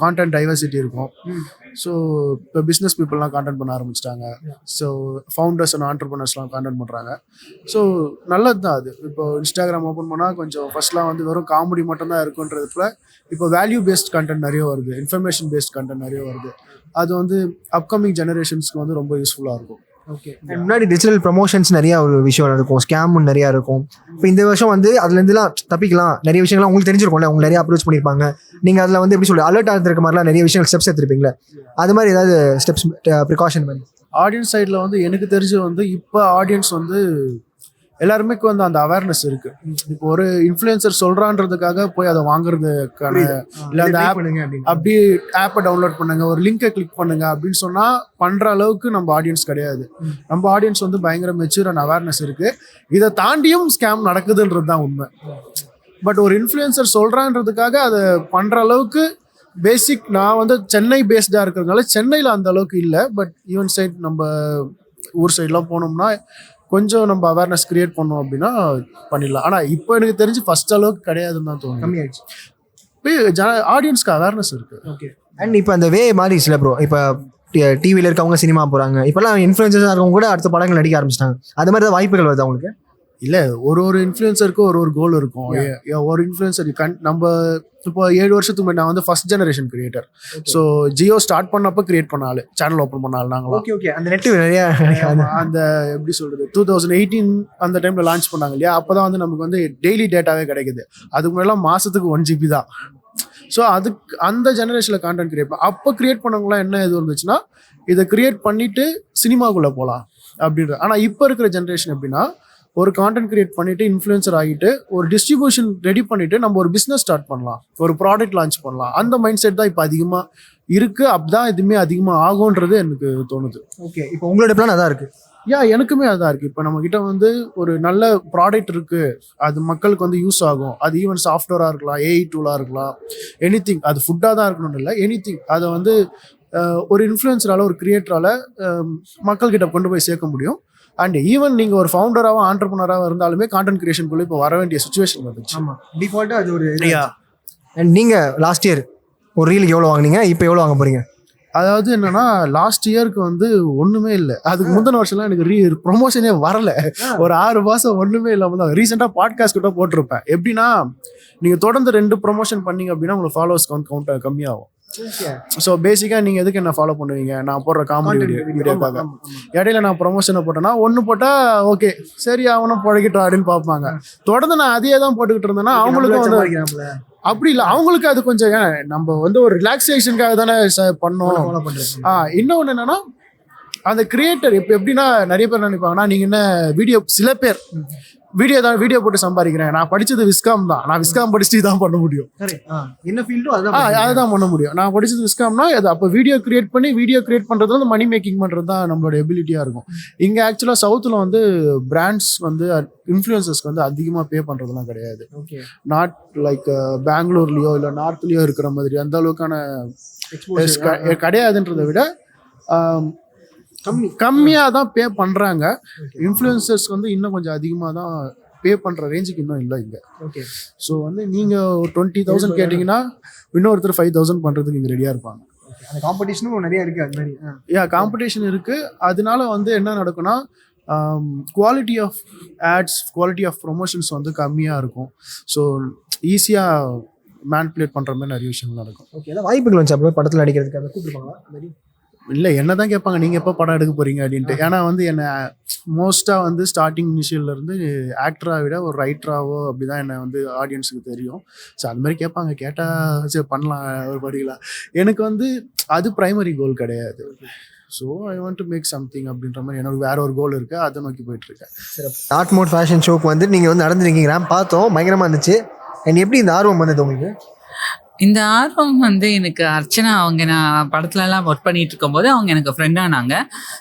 Speaker 11: கான்டென்ட் டைவர்சிட்டி இருக்கும். ஸோ இப்போ பிஸ்னஸ் பீப்புளெலாம் கான்டென்ட் பண்ண ஆரம்பிச்சிட்டாங்க. ஸோ ஃபவுண்டர்ஸ் அண்ட் ஆண்டர்பனர்ஸ்லாம் கான்டென்ட் பண்ணுறாங்க ஸோ நல்லது தான் அது. இப்போ இன்ஸ்டாகிராம் ஓப்பன் பண்ணால் கொஞ்சம் ஃபர்ஸ்ட்லாம் வந்து வெறும் காமெடி மட்டும்தான் இருக்குன்றதுல இப்போ வேல்யூ பேஸ்ட் கண்டென்ட் நிறைய வருது. இன்ஃபர்மேஷன் பேஸ்ட் கண்டென்ட் நிறைய வருது. அது வந்து அப்கமிங் ஜெனரேஷன்ஸ்க்கு வந்து ரொம்ப யூஸ்ஃபுல்லாக இருக்கும்.
Speaker 3: முன்னாடி டிஜிட்டல் ப்ரமோஷன்ஸ் நிறைய ஒரு விஷயம் இருக்கும் ஸ்கேம் நிறைய இருக்கும். இப்போ இந்த வருஷம் வந்து அதுலேருந்துலாம் தப்பிக்கலாம். நிறைய விஷயங்கள்லாம் உங்களுக்கு தெரிஞ்சிருக்கும்ல. உங்களுக்கு நிறைய அப்ரோச் பண்ணியிருப்பாங்க நீங்கள் அதில் வந்து எப்படி சொல்லி அலர்ட் ஆகிருக்க மாதிரிலாம் நிறைய விஷயங்கள் ஸ்டெப்ஸ் எடுத்திருப்பீங்களே? அது மாதிரி ஏதாவது ஸ்டெப்ஸ் ப்ரிகாஷன் மாதிரி?
Speaker 11: ஆடியன்ஸ் சைடில் வந்து எனக்கு தெரிஞ்சு வந்து இப்போ ஆடியன்ஸ் வந்து எல்லாருமே வந்து அந்த அவேர்னஸ் இருக்கு. இப்போ ஒரு இன்ஃப்ளூயன்சர் சொல்றான்றதுக்காக போய் அதை வாங்குறதுக்கான இல்ல அந்த ஆப் அப்படி ஆப்பை டவுன்லோட் பண்ணுங்க. ஒரு லிங்கை கிளிக் பண்ணுங்க அப்படின்னு சொன்னா பண்ற அளவுக்கு நம்ம ஆடியன்ஸ் கிடையாது. நம்ம ஆடியன்ஸ் வந்து பயங்கர மெச்சூர் அண்ட் அவேர்னஸ் இருக்கு. இதை தாண்டியும் ஸ்கேம் நடக்குதுன்றது தான் உண்மை. பட் ஒரு இன்ஃப்ளூயன்சர் சொல்றான்றதுக்காக அதை பண்ற அளவுக்கு பேசிக் நான் வந்து சென்னை பேஸ்டாக இருக்கிறதுனால சென்னையில் அந்த அளவுக்கு இல்லை. பட் ஈவன் சைட் நம்ம ஊர் சைட்லாம் போனோம்னா கொஞ்சம் நம்ம அவேர்னஸ் கிரியேட் பண்ணோம் அப்படின்னா பண்ணிடலாம். ஆனால் இப்போ எனக்கு தெரிஞ்சு ஃபர்ஸ்ட் அளவுக்கு கிடையாதுன்னு தான் தோணுது.
Speaker 3: கம்மியாயிடுச்சு.
Speaker 11: இப்போ ஆடியன்ஸ்க்கு அவேர்னஸ் இருக்கு.
Speaker 3: ஓகே அண்ட் இப்போ அந்த வே மாறிடுச்சுல ப்ரோ இப்போ டிவியில் இருக்கவங்க சினிமா போகிறாங்க இப்போல்லாம் இன்ஃப்ளூயன்சஸாக இருக்கவங்க கூட அடுத்த படங்கள் நடிக்க ஆரம்பிச்சிட்டாங்க. அது மாதிரி தான் வாய்ப்புகள் வருது அவங்களுக்கு
Speaker 11: இல்ல ஒரு ஒரு இன்ஃப்ளூயன்சருக்கும் ஒரு ஒரு கோல் இருக்கும். ஒரு இன்ஃப்ளூயன்சர் கண் நம்ம இப்போ ஏழு வருஷத்துக்கு முன்னாடி நான் வந்து first generation creator so Jio start பண்ணப்போ கிரியேட் பண்ண ஆளு. சேனல் ஓப்பன் பண்ண ஆள் நாங்களாம்.
Speaker 3: ஓகே ஓகே அந்த நெட்டு நிறைய
Speaker 11: அந்த எப்படி சொல்றது டூ தௌசண்ட் எயிட்டீன் அந்த டைம்ல லான்ச் பண்ணாங்க இல்லையா? அப்பதான் வந்து நமக்கு வந்து டெய்லி டேட்டாவே கிடைக்குது. அதுக்கு முன்னாடி மாசத்துக்கு ஒன் ஜிபி தான். ஸோ அதுக்கு அந்த ஜெனரேஷனில் கான்டென்ட் கிரியேட் பண்ண அப்போ கிரியேட் பண்ணவங்களாம் என்ன இது இருந்துச்சுன்னா இதை கிரியேட் பண்ணிட்டு சினிமாக்குள்ளே போகலாம் அப்படின்ற ஆனால் இப்போ இருக்கிற ஜென்ரேஷன் எப்படின்னா ஒரு கான்டென்ட் கிரியேட் பண்ணிட்டு இன்ஃப்ளூயன்சர் ஆகிட்டு ஒரு டிஸ்ட்ரிபியூஷன் ரெடி பண்ணிட்டு நம்ம ஒரு பிஸ்னஸ் ஸ்டார்ட் பண்ணலாம். ஒரு ப்ராடக்ட் லான்ச் பண்ணலாம். அந்த மைண்ட் செட் தான் இப்போ அதிகமாக இருக்கு. அப்படிதான் எதுவுமே அதிகமாக ஆகுன்றது எனக்கு தோணுது.
Speaker 3: ஓகே இப்போ உங்களோட பிளான் அதான் இருக்கு.
Speaker 11: யா எனக்குமே அதான் இருக்கு. இப்போ நம்ம கிட்ட வந்து ஒரு நல்ல ப்ராடக்ட் இருக்கு. அது மக்களுக்கு வந்து யூஸ் ஆகும். அது ஈவன் சாஃப்ட்வேராக இருக்கலாம் ஏஐ டூலாக இருக்கலாம். எனி திங் அது ஃபுட்டாக தான் இருக்கணும்னு இல்லை. எனி திங் அதை வந்து ஒரு இன்ஃப்ளூயன்சரால ஒரு கிரியேட்டரால மக்கள்கிட்ட கொண்டு போய் சேர்க்க முடியும். அண்ட் ஈவன் நீங்க ஒரு ஃபவுண்டராகவும் ஆண்டர்பனராகவும் இருந்தாலுமே கான்டென்ட் கிரியேஷனுக்குள்ள இப்போ வர வேண்டிய சுச்சுவேஷன் வந்துச்சு
Speaker 3: ஆமாம் டிஃபால்ட்டாக அது ஒரு
Speaker 11: யா
Speaker 3: அண்ட் நீங்கள் லாஸ்ட் இயர் ஒரு ரீலுக்கு எவ்வளோ வாங்குனீங்க? இப்போ எவ்வளோ வாங்க போறீங்க?
Speaker 11: அதாவது என்னன்னா லாஸ்ட் இயருக்கு வந்து ஒண்ணுமே இல்லை. அதுக்கு முந்தின வருஷம்லாம் எனக்கு ரீ ப்ரொமோஷனே வரல. ஒரு ஆறு மாசம் ஒண்ணுமே இல்லாம தான். ரீசெண்டாக பாட்காஸ்ட் கூட போட்டிருப்பேன். எப்படின்னா நீங்க தொடர்ந்து ரெண்டு ப்ரொமோஷன் பண்ணீங்க அப்படின்னா உங்களுக்கு ஃபாலோவர்ஸ் கவுண்ட் கவுண்ட் கம்மியாகும். ஸோ பேசிக்காக நீங்கள் எதுக்கு என்ன ஃபாலோ பண்ணுவீங்க? நான் போடுற காமெடி வீடியோ வீடியோக்காக இடையில நான் ப்ரொமோஷனை போட்டேன்னா ஒன்று போட்டால் ஓகே சரி அவனும் பழகிட்டோம் அப்படின்னு பார்ப்பாங்க. தொடர்ந்து நான் அதையே தான் போட்டுக்கிட்டு இருந்தேன்னா அவங்களுக்கும் வந்து அப்படி இல்லை அவங்களுக்கு அது கொஞ்சம் நம்ம வந்து ஒரு ரிலாக்ஸேஷனுக்காக தானே ச- பண்ணோம். ஆ இன்னொன்று என்னன்னா அந்த கிரியேட்டர் இப்போ எப்படின்னா நிறைய பேர் நினைப்பாங்கன்னா நீங்க என்ன வீடியோ சில பேர் வீடியோ தான் வீடியோ போட்டு சம்பாதிக்கிறேன். நான் படிச்சது விஸ்காம் தான். நான் விஸ்காம் படிச்சுட்டு தான் பண்ண முடியும்.
Speaker 3: என்ன ஃபீல்டோ அதுதான்
Speaker 11: பண்ண முடியும். நான் படிச்சது விஸ்காம்னா அது அப்போ வீடியோ கிரியேட் பண்ணி வீடியோ கிரியேட் பண்றது வந்து மணி மேக்கிங் பண்றது தான் நம்மளோட எபிலிட்டியா இருக்கும். இங்க ஆக்சுவலா சவுத்துல வந்து பிராண்ட்ஸ் வந்து இன்ஃப்ளூயன்சர்ஸ்க்கு வந்து அதிகமா பே பண்றதுலாம் கிடையாது.
Speaker 3: ஓகே
Speaker 11: நாட் லைக் பெங்களூர்லயோ இல்ல நார்த்லயோ இருக்கிற மாதிரி அந்த அளவுக்கான கிடையாதுன்றதை விட
Speaker 3: கம்மி
Speaker 11: கம்மியாக தான் பே பண்ணுறாங்க இன்ஃப்ளூயன்சர்ஸ் வந்து இன்னும் கொஞ்சம் அதிகமாக தான் பே பண்ணுற ரேஞ்சுக்கு இன்னும் இல்லை இங்கே.
Speaker 3: ஓகே
Speaker 11: ஸோ வந்து நீங்கள் டுவெண்ட்டி தௌசண்ட் கேட்டிங்கன்னா இன்னொருத்தர் ஃபைவ் தௌசண்ட் பண்ணுறதுக்கு இங்கே ரெடியாக இருப்பாங்க.
Speaker 3: அந்த காம்படிஷனும் நிறைய இருக்கு அது மாதிரி.
Speaker 11: யா காம்படிஷன் இருக்குது அதனால வந்து என்ன நடக்கும்னா quality of ads quality of promotions வந்து கம்மியாக இருக்கும். ஸோ ஈஸியாக மேனிப்புலேட் பண்ணுற மாதிரி நிறைய விஷயங்கள் நடக்கும்.
Speaker 3: ஓகே வாய்ப்புகள் வந்துச்சு அப்புறம் படத்தில் நடிக்கிறதுக்கு அதை கூப்பிட்டுருப்பாங்களா?
Speaker 11: இல்லை என்ன தான் கேட்பாங்க நீங்கள் எப்போ படம் எடுக்க போறீங்க? அப்படின்ட்டு. ஏன்னா வந்து என்னை மோஸ்ட்டாக வந்து ஸ்டார்டிங் இருந்து ஆக்டராக விட ஒரு ரைட்டராகவோ அப்படி தான் என்னை வந்து ஆடியன்ஸுக்கு தெரியும். ஸோ அது மாதிரி கேட்பாங்க. கேட்டால் சரி பண்ணலாம் ஒரு படிக்கலாம் எனக்கு வந்து அது ப்ரைமரி கோல் கிடையாது. So I want to make something அப்படின்ற மாதிரி எனக்கு வேற ஒரு கோல் இருக்குது அதை நோக்கி போயிட்டுருக்கேன்.
Speaker 3: ஆர்ட் மோட் ஃபேஷன் ஷோக்கு வந்து நீங்கள் வந்து நடந்துருக்கீங்க பார்த்தோம். பயங்கரமாக இருந்துச்சு. அண்ட் எப்படி இந்த ஆர்வம் வந்தது உங்களுக்கு?
Speaker 12: இந்த ஆர்வம் வந்து எனக்கு அர்ச்சனா அவங்க நான் படத்துலலாம் ஒர்க் பண்ணிட்டு இருக்கும்போது அவங்க எனக்கு ஃப்ரெண்டானாங்க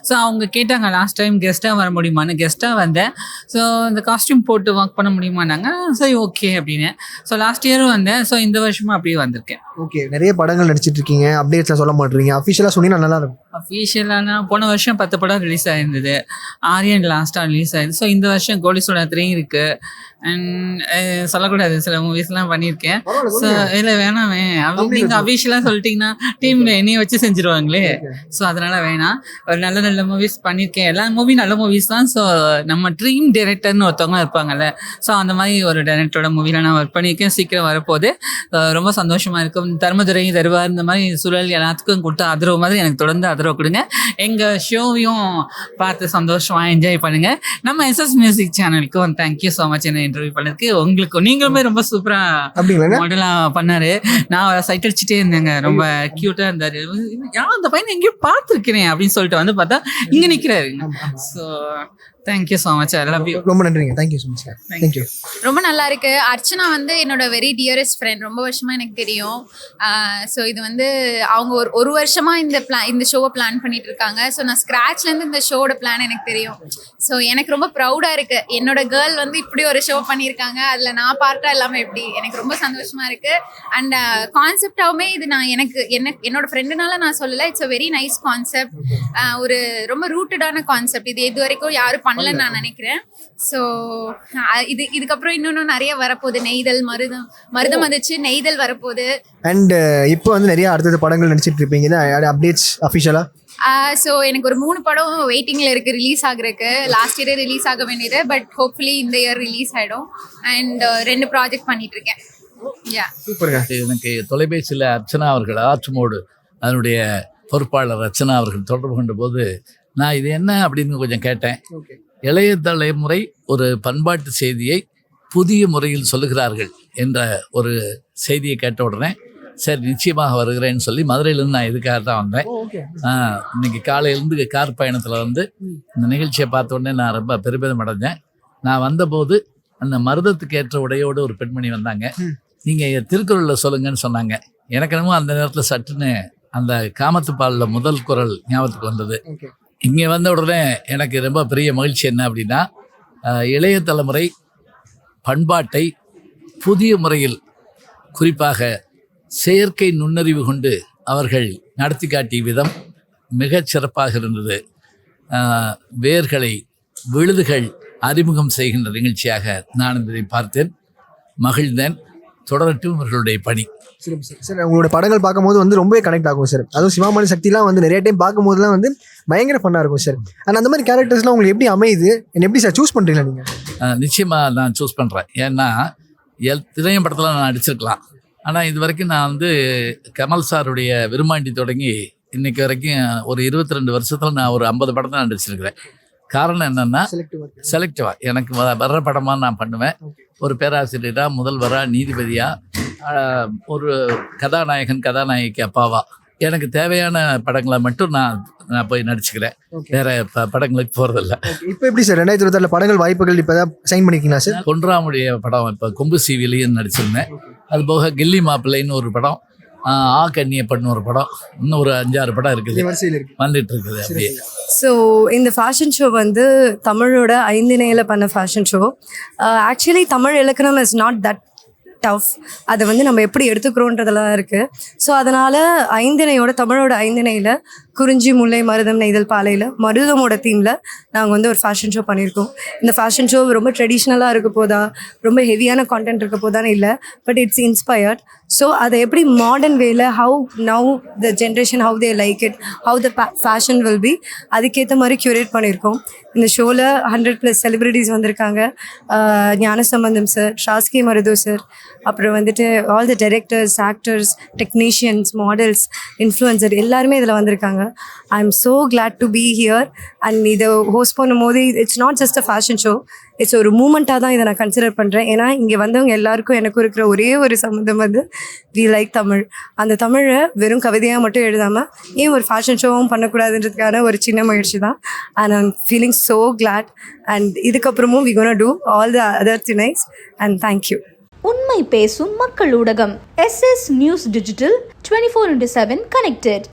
Speaker 12: ஸோ அவங்க கேட்டாங்க லாஸ்ட் டைம் கெஸ்ட்டாக வர முடியுமான்னு? கெஸ்ட்டாக வந்தேன். ஸோ இந்த காஸ்டியூம் போட்டு ஒர்க் பண்ண முடியுமானாங்க சரி ஓகே அப்படின்னு. ஸோ லாஸ்ட் இயரும் வந்தேன். ஸோ இந்த வருஷமும் அப்படியே வந்திருக்கேன்.
Speaker 3: ஓகே நிறைய படங்கள் நடிச்சிட்டு இருக்கீங்க அப்டேட்ஸ்லாம் சொல்ல மாட்டீங்க அஃபிஷியலாக சொன்னீங்கன்னா நல்லா இருக்கும்.
Speaker 12: அஃபீஷியலானா போன வருஷம் பத்து படம் ரிலீஸ் ஆயிருந்தது. ஆரியன் லாஸ்ட்டாக ரிலீஸ் ஆயிருது. ஸோ இந்த வருஷம் கோலிசோட த்ரீ இருக்கு. அண்ட் சொல்லக்கூடாது. சில மூவிஸ்லாம் பண்ணியிருக்கேன். ஸோ இல்லை வேணாமே அவங்க நீங்கள் அஃபீஷியலாக சொல்லிட்டீங்கன்னா டீமில் என்னைய வச்சு செஞ்சுருவாங்களே. ஸோ அதனால வேணாம். ஒரு நல்ல நல்ல மூவிஸ் பண்ணியிருக்கேன். எல்லா மூவி நல்ல மூவிஸ் தான். ஸோ நம்ம ட்ரீம் டைரக்டர்னு ஒருத்தவங்க இருப்பாங்கல்ல. ஸோ அந்த மாதிரி ஒரு டைரக்டரோட மூவியில் நான் ஒர்க் பண்ணியிருக்கேன். சீக்கிரம் வரப்போகுது. அஹ் ரொம்ப சந்தோஷமா இருக்கும். தர்மதுரை தருவார். இந்த மாதிரி சூழல் எல்லாத்துக்கும் கொடுத்து ஆதரவு மாதிரி எனக்கு தொடர்ந்து ஆதரவு கொடுங்க. எங்கள் ஷோவையும் பார்த்து சந்தோஷமா என்ஜாய் பண்ணுங்க. நம்ம எஸ்எஸ் மியூசிக் சேனலுக்கும் தேங்க்யூ ஸோ மச் என்ன இன்டர்வியூ பண்ணதுக்கு உங்களுக்கும் நீங்களுமே ரொம்ப சூப்பராக
Speaker 3: அப்படிங்களா
Speaker 12: மாடலா பண்ணாரு. நான் சைட் அடிச்சுட்டே இருந்தேங்க. ரொம்ப கியூட்டா இருந்தாரு. யார் அந்த பையனை எங்கேயோ பார்த்துருக்கிறேன் அப்படின்னு சொல்லிட்டு வந்து பார்த்தா இங்க நிக்கிறாரு so thank you so much I love you
Speaker 3: ரொம்ப நன்றிங்க. தேங்க்யூ ஸோ மச் தேங்க்யூ
Speaker 13: ரொம்ப நல்லா இருக்கு. அர்ச்சனா வந்து என்னோட வெரி டியரஸ்ட் ஃப்ரெண்ட் ரொம்ப வருஷமா எனக்கு தெரியும். ஸோ இது வந்து அவங்க ஒரு ஒரு வருஷமா இந்த பிளான் இந்த ஷோவை பிளான் பண்ணிட்டு இருக்காங்க. ஸோ நான் ஸ்க்ராட்ச்ல இருந்து இந்த ஷோட பிளான் எனக்கு தெரியும். ஸோ எனக்கு ரொம்ப ப்ரௌடா இருக்கு. என்னோட கேர்ள் வந்து இப்படி ஒரு ஷோ பண்ணியிருக்காங்க. அதுல நான் பார்ட்டா இல்லாம எப்படி? எனக்கு ரொம்ப சந்தோஷமா இருக்கு. அண்ட் கான்செப்டாவுமே இது நான் எனக்கு என்ன என்னோட ஃப்ரெண்டுனால நான் சொல்லல. It's a very nice concept ஒரு ரொம்ப ரூட்டடான கான்செப்ட் இது இது வரைக்கும் யாரும் பண்ணலன்னு நான் நினைக்கிறேன். ஸோ இது இதுக்கப்புறம் இன்னும் நிறைய வரப்போகுது. நெய்தல் மருதம் மருதம் வந்துச்சு. நெய்தல் வரப்போகுது.
Speaker 3: அண்ட் இப்போ வந்து நிறைய அடுத்தது படங்கள் நடிச்சிட்டு இருப்பீங்க. அப்டேட்ஸ் அஃபிஷியலாக
Speaker 13: ஸோ எனக்கு ஒரு மூணு படம் வெயிட்டிங்கில் இருக்குது ரிலீஸ் ஆகுறதுக்கு. லாஸ்ட் இயரே ரிலீஸ் ஆக வேண்டியது பட் ஹோப்ஃபுல்லி இந்த இயர் ரிலீஸ் ஆகிடும் அண்ட் ரெண்டு ப்ராஜெக்ட் பண்ணிட்டு இருக்கேன். யா
Speaker 3: சூப்பருங்க
Speaker 14: எனக்கு தொலைபேசியில் அர்ச்சனா அவர்கள் ஆற்றுமோடு அதனுடைய பொறுப்பாளர் அர்ச்சனா அவர்கள் தொடர்பு கொண்ட போது நான் இது என்ன அப்படின்னு கொஞ்சம் கேட்டேன்.
Speaker 3: ஓகே
Speaker 14: இளைய தலைமுறை ஒரு பண்பாட்டு செய்தியை புதிய முறையில் சொல்லுகிறார்கள் என்ற ஒரு செய்தியை கேட்ட உடனே சரி நிச்சயமாக வருகிறேன்னு சொல்லி மதுரையிலேருந்து நான் இதுக்காக தான் வந்தேன். இன்னைக்கு காலையிலேருந்து கார் பயணத்தில் வந்து இந்த நிகழ்ச்சியை பார்த்த உடனே நான் ரொம்ப பெருமிதம் அடைஞ்சேன். நான் வந்தபோது அந்த மருதத்துக்கு ஏற்ற உடையோடு ஒரு பெண்மணி வந்தாங்க. நீங்கள் திருக்குறளில் சொல்லுங்கன்னு சொன்னாங்க. எனக்கு என்னமோ அந்த நேரத்தில் சட்டுன்னு அந்த காமத்துப்பாலில் முதல் குரல் ஞாபகத்துக்கு வந்தது. இங்கே வந்த உடனே எனக்கு ரொம்ப பெரிய மகிழ்ச்சி என்ன அப்படின்னா இளைய தலைமுறை பண்பாட்டை புதிய முறையில் குறிப்பாக செயற்கை நுண்ணறிவு கொண்டு அவர்கள் நடத்தி காட்டிய விதம் மிகச் சிறப்பாக இருந்தது. வேர்களை விழுதுகள் அறிமுகம் செய்கின்ற நிகழ்ச்சியாக நான் இதை பார்த்தேன். மகிழ்ந்தேன். தொடரட்டும் இவர்களுடைய பணி.
Speaker 3: சரி சார் உங்களோட படங்கள் பார்க்கும்போது வந்து ரொம்பவே கனெக்ட் ஆகும் சார் அதுவும் சிவாமணி சக்திலாம் வந்து நிறைய டைம் பார்க்கும்போதுலாம் வந்து பயங்கர ஃபன்னாக இருக்கும் சார் அண்ட் அந்த மாதிரி கேரக்டர்ஸ்லாம் உங்களுக்கு எப்படி அமையுது? and எப்படி சார் சூஸ் பண்ணுறீங்களா நீங்கள்
Speaker 14: அஹ், நிச்சயமா நான் சூஸ் பண்ணுறேன் ஏன்னா எல் திரையம் படத்தில் நான் நடிச்சிருக்கலாம். ஆனால் இது வரைக்கும் நான் வந்து கமல் சாருடைய விரும்மாண்டி தொடங்கி இன்னைக்கு வரைக்கும் ஒரு இருபத்தி ரெண்டு வருஷத்தில் நான் ஒரு ஐம்பது படம் தான் நடிச்சிருக்கிறேன். காரணம் என்னென்னா
Speaker 3: செலக்டிவ்
Speaker 14: செலக்டிவாக எனக்கு வ- வர்ற படமாக நான் பண்ணுவேன். ஒரு பேராசிரியராக முதல்வராக நீதிபதியாக ஒரு கதாநாயகன் கதாநாயகி அப்பாவா எனக்கு தேவையான படங்களை மட்டும் நான் நான் போய் நடிச்சுக்கிறேன். வேற படங்களுக்கு போகிறதில்ல
Speaker 3: இப்போ எப்படி சார்? ரெண்டாயிரத்தி இருபத்தாறுல படங்கள் வாய்ப்புகள் இப்போ தான் சைன் பண்ணிருக்கீங்களா சார்?
Speaker 14: பொன்ராமுடைய படம் இப்போ கொம்பு சீவிலையும் நடிச்சிருந்தேன். அது போக கில்லி மாப்பிள்ளைன்னு ஒரு படம் ஆ கண்ணியப்பட்னு ஒரு படம் இன்னும் ஒரு அஞ்சாறு படம் இருக்குது. வந்துட்டு இருக்குது அப்படியே.
Speaker 15: ஸோ இந்த ஃபேஷன் ஷோ வந்து தமிழோட ஐந்திணையில் பண்ண ஃபேஷன் ஷோ ஆக்சுவலி தமிழ் இலக்கணம் இஸ் நாட் தட் டஃப் அதை வந்து நம்ம எப்படி எடுத்துக்கிறோன்றதெல்லாம் இருக்குது ஸோ அதனால் ஐந்திணையோட தமிழோட ஐந்திணையில் குறிஞ்சி முல்லை மருதம் நெய்தல் பாலையில் மருதமோட தீமில் நாங்கள் வந்து ஒரு ஃபேஷன் ஷோ பண்ணியிருக்கோம். இந்த ஃபேஷன் ஷோ ரொம்ப ட்ரெடிஷ்னலாக இருக்க போதா ரொம்ப ஹெவியான கான்டென்ட் இருக்க போதான்னு இல்லை பட் இட்ஸ் இன்ஸ்பயர்ட் ஸோ அதை எப்படி மாடர்ன் வேல how now the generation how they like it how the fashion will be அதுக்கேற்ற மாதிரி க்யூரேட் பண்ணியிருக்கோம். இந்த ஷோவில் ஹண்ட்ரட் ப்ளஸ் செலிப்ரிட்டிஸ் வந்திருக்காங்க. ஞானசம்பந்தம் சார் ஷாஸ்கி மருதோ சார் அப்புறம் வந்துட்டு all the directors actors technicians models influencer எல்லாருமே இதில் வந்திருக்காங்க. I am so glad to be here and இதை ஹோஸ்ட் பண்ணும் போது it's not just a fashion show it's ஒரு மூமெண்ட்டாக தான் இதை நான் கன்சிடர் பண்ணுறேன் ஏன்னா இங்கே வந்தவங்க எல்லாருக்கும் எனக்கும் இருக்கிற ஒரே ஒரு சம்மந்தம் வந்து வி லைக் தமிழ். அந்த தமிழை வெறும் கவிதையாக மட்டும் எழுதாமல் ஏன் ஒரு ஃபேஷன் ஷோவும் பண்ணக்கூடாதுன்றதுக்கான ஒரு சின்ன முயற்சி தான். And I'm feeling so glad and இதுக்கப்புறமும் we gonna do all the other things and thank you
Speaker 1: உண்மை பேசும் மக்கள் ஊடகம் S S news digital twenty four into seven connected